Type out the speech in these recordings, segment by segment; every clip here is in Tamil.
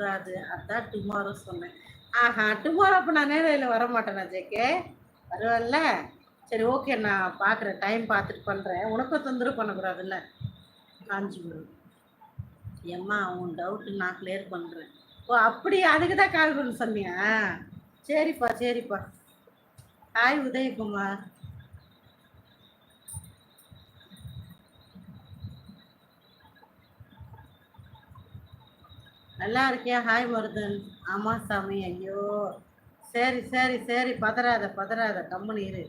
கூடாது. அதான் டுமாரோ சொன்னேன். ஆஹா டுமாரோ அப்போ நான் நேரில் வர மாட்டேனா ஜேகே? வருவல்ல சரி ஓகே நான் பார்க்குறேன் டைம் பார்த்துட்டு பண்ணுறேன் உனக்கும் தொந்தரவு பண்ணக்கூடாதுல்ல? காஞ்சிபுரம் ஏம்மா உன் டவுட்டு நான் கிளியர் பண்ணுறேன் ஓ அப்படி அதுக்கு தான் கால் பண்ண சொன்னியா? சரிப்பா சரிப்பா. ஹாய் உதயகுமார். நல்லா இருக்கியா? ஹாய் மருதன் ஆமா சாமி. ஐயோ. சரி சரி சரி. பதறாத பதறாத. கம்பெனி இரு.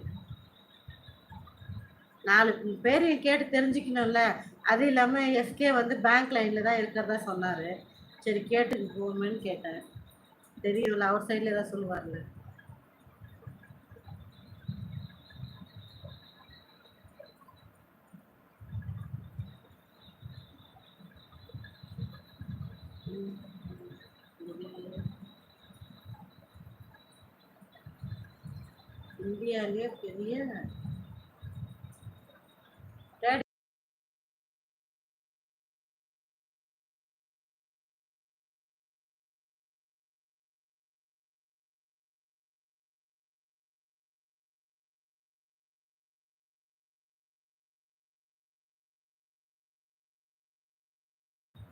நாலு பேரையும் கேட்டு தெரிஞ்சுக்கணும்ல. அது இல்லாமல் எஸ்கே வந்து பேங்க் லைனில் தான் இருக்கிறதா சொன்னார். சரி கேட்டுக்கு போமேன்னு கேட்டேன். தெரியும்ல அவர் சைடில் ஏதாவது சொல்லுவார்ல. இந்தியாவிலே பெரிய டேடி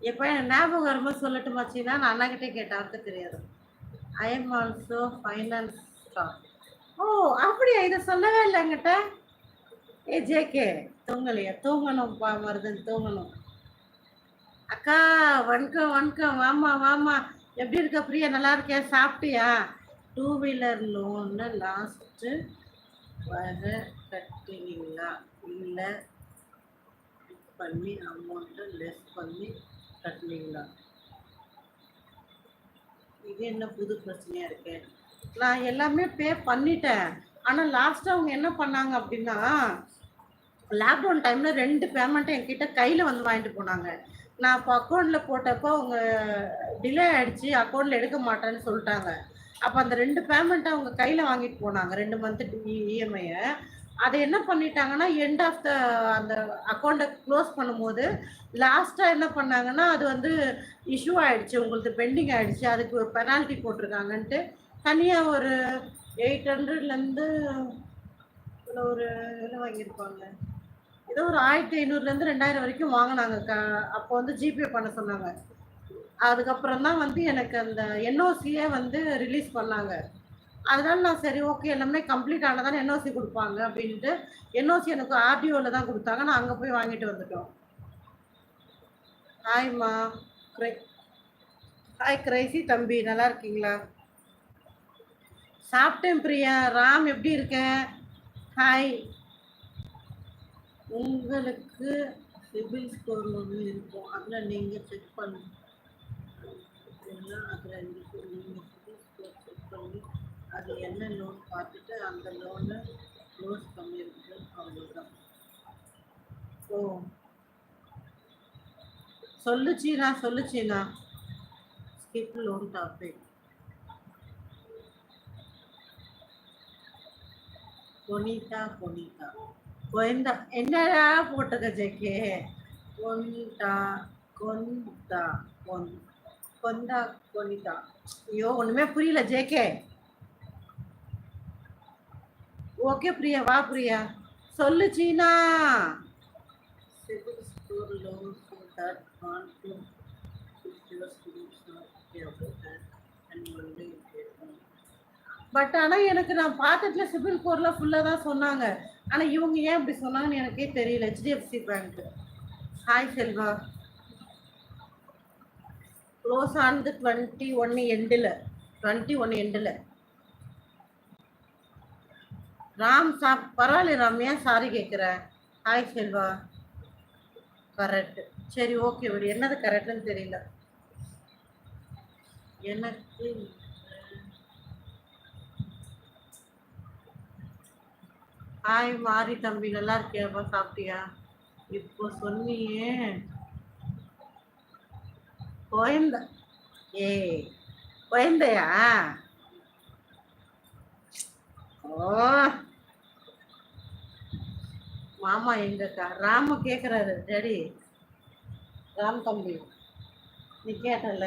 எப்போ எனக்கு ஞாபகம் வரும்போது சொல்லட்டு சீனா நான் அண்ணாக்கிட்டே கேட்டேன் அவருக்கு தெரியாது. I am also finance star ஓ அப்படியா? இதை சொல்லவே இல்லை என்கிட்ட? ஏ ஜேகே தூங்கலையா? தூங்கணும்ப்பா மருதன் தூங்கணும். அக்கா வணக்கம் வணக்கம். வாமா வாமா எப்படி இருக்க பிரியா? நல்லா இருக்கியா? சாப்பிட்டியா? டூ வீலர் லோனு லாஸ்ட்டு வர கட்டினீங்களா? இல்லை. பண்ணி அமௌண்ட்டு லெஸ் பண்ணி கட்டினீங்களா இது என்ன புது பிரச்சனையா இருக்கு? நான் எல்லாமே பே பண்ணிட்டேன். ஆனால் லாஸ்ட்டாக அவங்க என்ன பண்ணாங்க அப்படின்னா லாக்டவுன் டைமில் ரெண்டு பேமெண்ட்டும் என்கிட்ட கையில் வந்து வாங்கிட்டு போனாங்க. நான் இப்போ அக்கௌண்ட்டில் போட்டப்போ அவங்க டிலே ஆகிடுச்சு அக்கௌண்ட்டில் எடுக்க மாட்டேன்னு சொல்லிட்டாங்க. அப்போ அந்த ரெண்டு பேமெண்ட்டை அவங்க கையில் வாங்கிட்டு போனாங்க. ரெண்டு மந்த்து இஎம்ஐயை அதை என்ன பண்ணிட்டாங்கன்னா எண்ட் ஆஃப் த அந்த அக்கௌண்ட்டை க்ளோஸ் பண்ணும்போது லாஸ்ட்டாக என்ன பண்ணாங்கன்னா அது வந்து இஷ்யூ ஆகிடுச்சு உங்களுக்கு பெண்டிங் ஆகிடுச்சு அதுக்கு ஒரு பெனால்ட்டி போட்டிருக்காங்கன்ட்டு. தனியாக ஒரு எயிட் ஹண்ட்ரட்லேருந்து இதில் ஒரு இதில் வாங்கியிருப்பாங்க. ஏதோ ஒரு ஆயிரத்தி ஐநூறுலேருந்து ரெண்டாயிரம் வரைக்கும் வாங்கினாங்க க அப்போ வந்து ஜிபே பண்ண சொன்னாங்க. அதுக்கப்புறம் தான் வந்து எனக்கு அந்த என்ஓசியே வந்து ரிலீஸ் பண்ணாங்க. அதனால நான் சரி ஓகே எல்லாமே கம்ப்ளீட் ஆனதானே என்ஓசி கொடுப்பாங்க அப்படின்ட்டு என்ஓசி எனக்கு ஆர்டிஓவில் தான் கொடுத்தாங்க. நான் அங்கே போய் வாங்கிட்டு வந்துட்டோம். ஹாய்மா கிரை ஹாய் கிரைசி தம்பி நல்லா இருக்கீங்களா? சாப்பிட்டேன் பிரியா. ராம் எப்படி இருக்கேன்? ஹாய் உங்களுக்கு சிபில் ஸ்கோர் ஒன்று இருக்கும். அதில் நீங்கள் செக் பண்ணுங்க அதில் நீங்கள் சிபில் ஸ்கோர் செக் பண்ணி அது என்ன லோன் பார்த்துட்டு அந்த லோனை க்ளோஸ் பண்ணியிருக்கு அவ்வளோதான் ஓ சொல்லுச்சீனா சொல்லுச்சீனா ஸ்கிப் லோன் டாபிக் கொனிதா கொனிதா கொயந்தா என்னடா போட்டுக்க ஜெக்கே கொண்டா கொந்தா கொன் கொந்தா கொனிதா ஐயோ ஒன்றுமே புரியல ஜேகே ஓகே பிரியா வா பிரியா. சொல்லு சீனா. பட் ஆனால் எனக்கு நான் பார்த்ததுல சிபில் ஸ்கோரில் ஃபுல்லாக தான் சொன்னாங்க. ஆனால் இவங்க ஏன் இப்படி சொன்னாங்கன்னு எனக்கே தெரியல. HDFC bank hi Selva close ஆனது டுவெண்ட்டி ஒன்று எண்டில் டுவெண்ட்டி ஒன்று எண்டில் ராம் சாப் பரவாயில்ல ராம் ஏன் சாரி கேட்குறேன் ஹாய் செல்வா. கரெக்ட் சரி ஓகே விடு. என்னது கரெக்டுன்னு தெரியல. எனக்கு ஹாய் மாரி தம்பி நல்லா இருக்கியாப்பா? சாப்பிட்டியா? இப்போ சொன்னியே. கோயந்த ஏய் கோயந்தையா ஓ. மாமா எங்கக்கா ராம கேட்குறாரு டேடி. ராம் தம்பி. நீ கேட்டல.